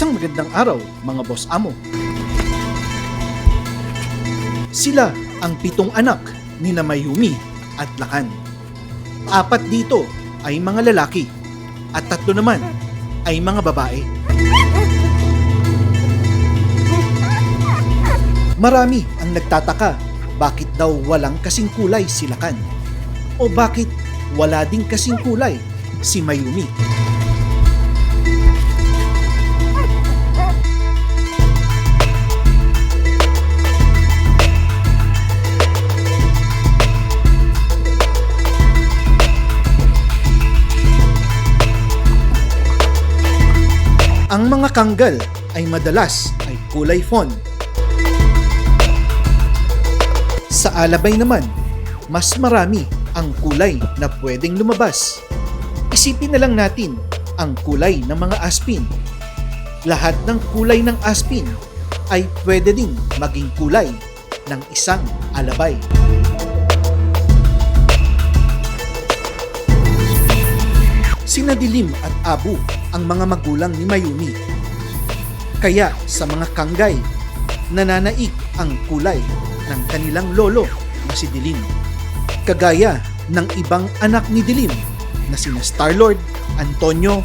Isang magandang araw, mga boss amo. Sila ang pitong anak ni na Mayumi at Lakan. Apat dito ay mga lalaki at tatlo naman ay mga babae. Marami ang nagtataka bakit daw walang kasing kulay si Lakan o bakit wala ding kasing kulay si Mayumi. Ang mga kanggal ay madalas ay kulay fawn. Sa alabay naman, mas marami ang kulay na pwedeng lumabas. Isipin na lang natin ang kulay ng mga aspin. Lahat ng kulay ng aspin ay pwede ding maging kulay ng isang alabay. Sina Dilim at Abu ang mga magulang ni Mayumi. Kaya sa mga kanggay, nananaig ang kulay ng kanilang lolo na si Dilim. Kagaya ng ibang anak ni Dilim na sina Starlord, Antonio,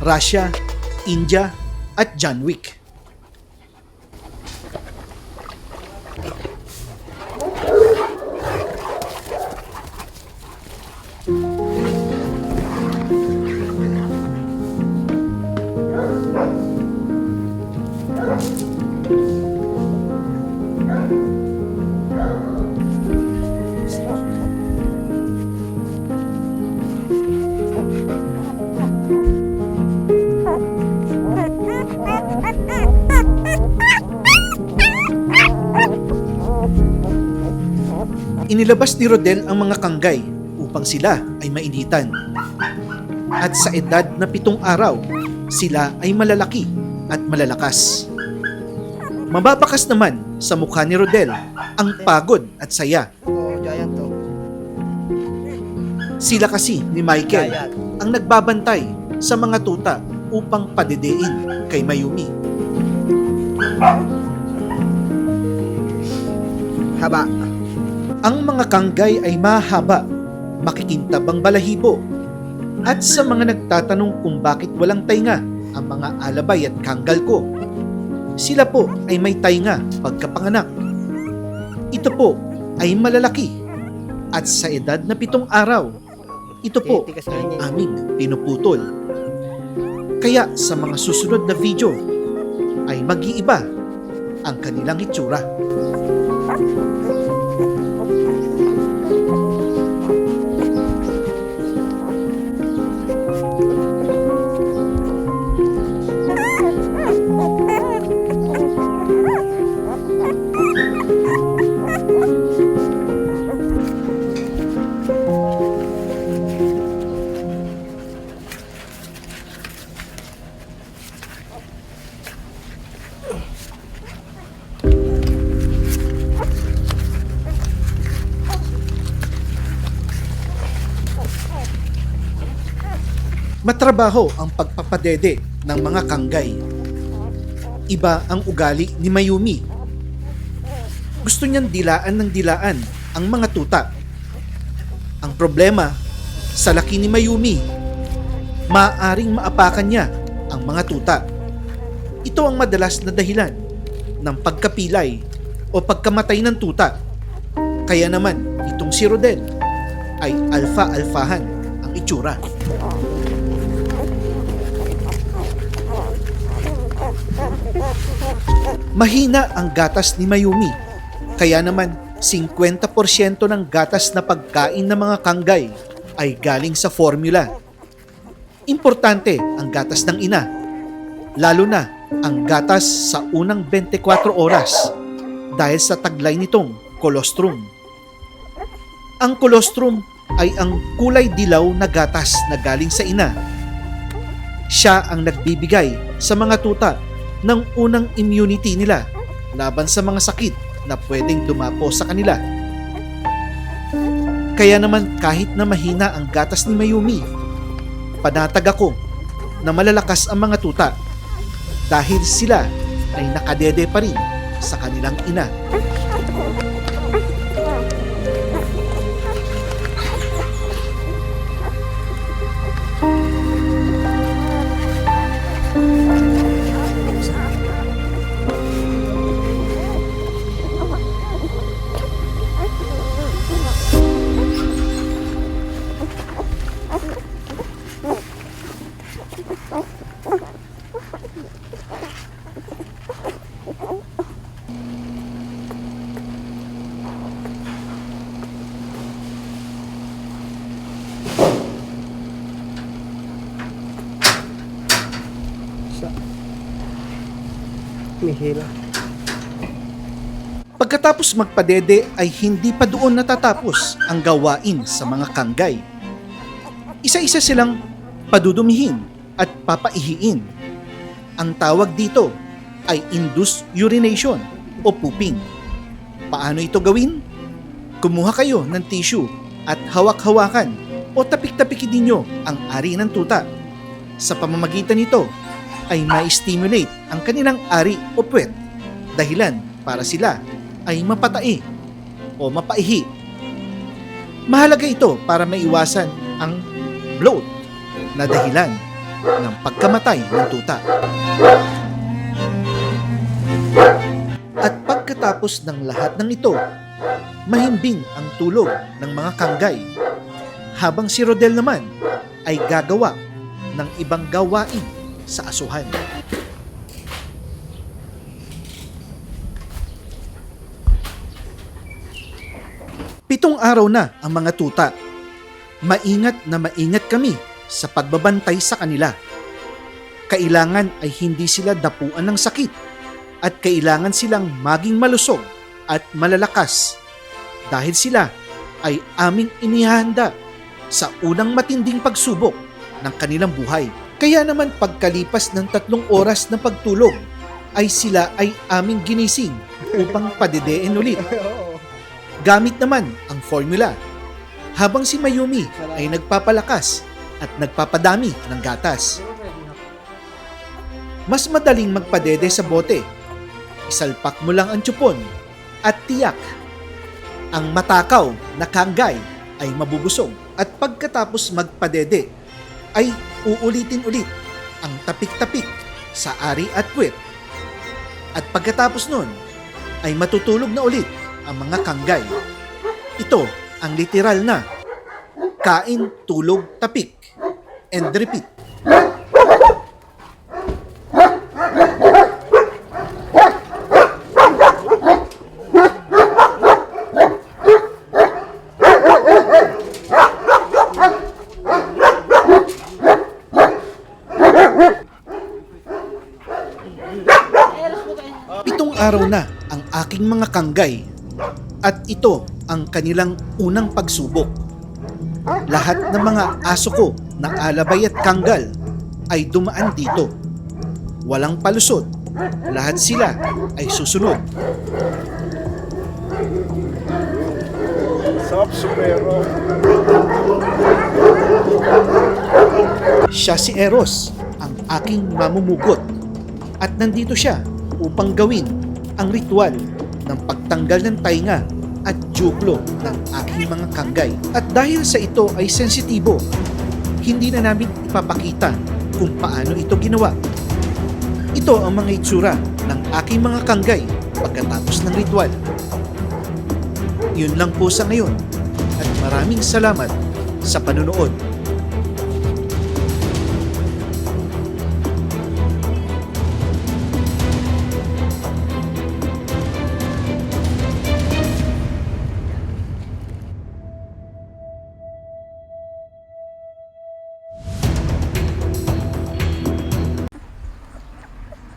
Russia, India at John Wick. Inilabas ni Rodel ang mga kanggay upang sila ay mainitan. At sa edad na pitong araw, sila ay malalaki at malalakas. Mababakas naman sa mukha ni Rodel ang pagod at saya. Sila kasi ni Michael ang nagbabantay sa mga tuta upang padedein kay Mayumi. Haba. Ang mga kanggay ay mahaba, makikintab ang balahibo. At sa mga nagtatanong kung bakit walang tainga ang mga alabay at kanggal ko, sila po ay may tainga pagkapanganak. Ito po ay malalaki at sa edad na pitong araw, ito po ay aming pinuputol. Kaya sa mga susunod na video ay mag-iiba ang kanilang itsura. Matrabaho ang pagpapadede ng mga kanggay. Iba ang ugali ni Mayumi. Gusto niyang dilaan ng dilaan ang mga tuta. Ang problema, sa laki ni Mayumi, maaaring maapakan niya ang mga tuta. Ito ang madalas na dahilan ng pagkapilay o pagkamatay ng tuta. Kaya naman, itong si Rodel ay alfa-alfahan ang itsura. Mahina ang gatas ni Mayumi. Kaya naman, 50% ng gatas na pagkain ng mga kanggay ay galing sa formula. Importante ang gatas ng ina. Lalo na ang gatas sa unang 24 oras dahil sa taglay nitong colostrum. Ang colostrum ay ang kulay dilaw na gatas na galing sa ina. Siya ang nagbibigay sa mga tuta ng unang immunity nila laban sa mga sakit na pwedeng dumapo sa kanila. Kaya naman kahit na mahina ang gatas ni Mayumi, panatag ako na malalakas ang mga tuta dahil sila ay nakadede pa rin sa kanilang ina. Sa... May hila. Pagkatapos magpadede ay hindi pa doon natatapos ang gawain sa mga kanggay. Isa-isa silang padudumihin at papaihiin. Ang tawag dito ay induced urination o pooping. Paano ito gawin? Kumuha kayo ng tissue at hawak-hawakan o tapik-tapikin ninyo ang ari ng tuta. Sa pamamagitan nito ay ma-stimulate ang kanilang ari o puwet dahilan para sila ay mapatai o mapaihi. Mahalaga ito para maiwasan ang bloat na dahilan ng pagkamatay ng tuta. At pagkatapos ng lahat ng ito, mahimbing ang tulog ng mga kanggay habang si Rodel naman ay gagawa ng ibang gawain sa asuhan. Pitong araw na ang mga tuta. Maingat na maingat kami sa pagbabantay sa kanila. Kailangan ay hindi sila dapuan ng sakit at kailangan silang maging malusog at malalakas dahil sila ay aming inihanda sa unang matinding pagsubok ng kanilang buhay. Kaya naman pagkalipas ng tatlong oras ng pagtulog ay sila ay aming ginising upang padedeen ulit gamit naman ang formula. Habang si Mayumi ay nagpapalakas at nagpapadami ng gatas. Mas madaling magpadede sa bote. Isalpak mo lang ang tsupon at tiyak. Ang matakaw na kanggay ay mabubusog at pagkatapos magpadede ay uulitin ulit ang tapik-tapik sa ari at puwet. At pagkatapos nun ay matutulog na ulit ang mga kanggay. Ito ang literal na kain, tulog, tapik, and repeat. Pitong araw na ang aking mga kanggay at ito ang kanilang unang pagsubok. Lahat ng mga aso ko na alabay at kanggal ay dumaan dito. Walang palusot. Lahat sila ay susunod. Sarap. Siya si Eros, ang aking mamumugot. At nandito siya upang gawin ang ritual ng pagtanggal ng tainga at juglo ng aking mga kanggay. At dahil sa ito ay sensitibo, hindi na namin ipapakita kung paano ito ginawa. Ito ang mga itsura ng aking mga kanggay pagkatapos ng ritual. Yun lang po sa ngayon at maraming salamat sa panunood.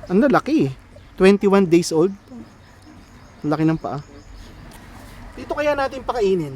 Ang lalaki eh. 21 days old. Laki ng paa. Dito kaya natin pakainin.